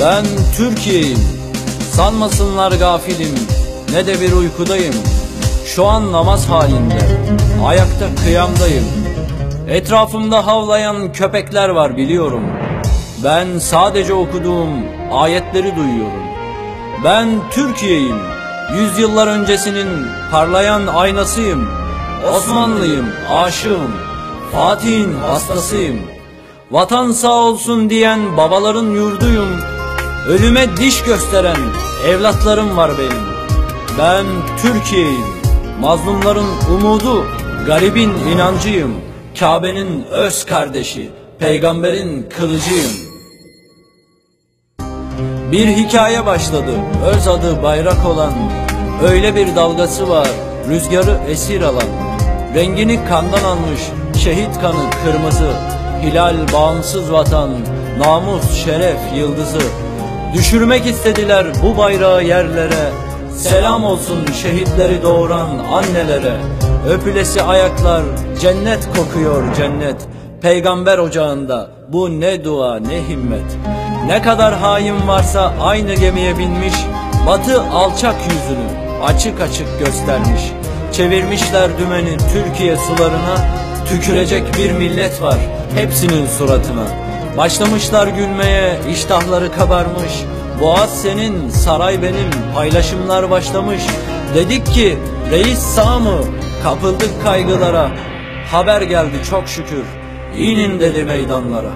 Ben Türkiye'yim. Sanmasınlar gafilim. Ne de bir uykudayım. Şu an namaz halinde. Ayakta kıyamdayım. Etrafımda havlayan köpekler var biliyorum. Ben sadece okuduğum ayetleri duyuyorum. Ben Türkiye'yim. Yüzyıllar öncesinin parlayan aynasıyım. Osmanlıyım, aşığım. Fatih'in hastasıyım. Vatan sağ olsun diyen babaların yurduyum. Ölüme diş gösteren evlatlarım var benim. Ben Türkiye'yim. Mazlumların umudu, garibin inancıyım. Kabe'nin öz kardeşi, peygamberin kılıcıyım. Bir hikaye başladı, öz adı bayrak olan. Öyle bir dalgası var, rüzgarı esir alan. Rengini kandan almış, şehit kanı kırmızı. Hilal bağımsız vatan, namus, şeref, yıldızı. Düşürmek istediler bu bayrağı yerlere. Selam olsun şehitleri doğuran annelere. Öpülesi ayaklar, cennet kokuyor cennet. Peygamber ocağında bu ne dua ne himmet. Ne kadar hain varsa aynı gemiye binmiş. Batı alçak yüzünü açık açık göstermiş. Çevirmişler dümeni Türkiye sularına. Tükürecek bir millet var hepsinin suratına. Başlamışlar gülmeye, iştahları kabarmış. Boğaz senin, saray benim, paylaşımlar başlamış. Dedik ki, reis sağ mı? Kapıldık kaygılara. Haber geldi çok şükür, inin dedi meydanlara.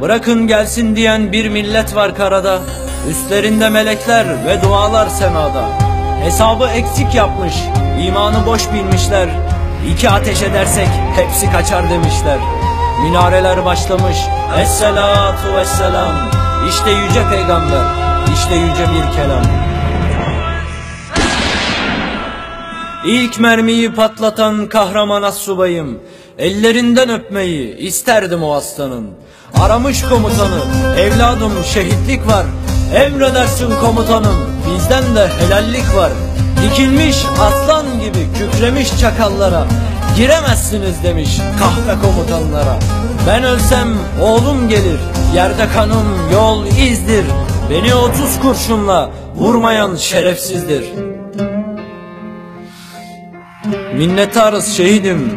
Bırakın gelsin diyen bir millet var karada. Üstlerinde melekler ve dualar semada. Hesabı eksik yapmış, imanı boş bilmişler. İki ateş edersek hepsi kaçar demişler. Minareler başlamış. Esselatu vesselam. İşte yüce peygamber. işte yüce bir kelam. İlk mermiyi patlatan kahraman assubayım. Ellerinden öpmeyi isterdim o aslanın. Aramış komutanı, evladım şehitlik var. Emredersin komutanım, bizden de helallik var. Dikilmiş aslan gibi kükremiş çakallara. Giremezsiniz demiş kahve komutanlara. Ben ölsem oğlum gelir, yerde kanım yol izdir. Beni otuz kurşunla vurmayan şerefsizdir. Minnettarız şehidim.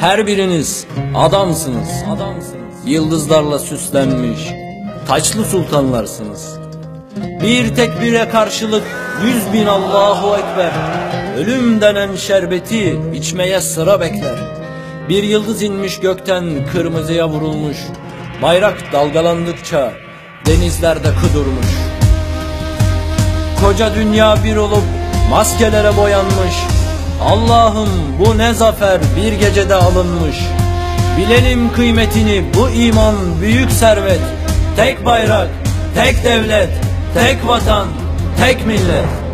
Her biriniz adamsınız. Adamsınız. Yıldızlarla süslenmiş taçlı sultanlarsınız. Bir tekbire karşılık yüz bin Allahu Ekber. Ölüm denen şerbeti içmeye sıra bekler. Bir yıldız inmiş gökten kırmızıya vurulmuş. Bayrak dalgalandıkça denizlerde kudurmuş. Koca dünya bir olup maskelere boyanmış. Allah'ım bu ne zafer bir gecede alınmış. Bilelim kıymetini bu iman büyük servet. Tek bayrak, tek devlet, tek vatan, tek millet.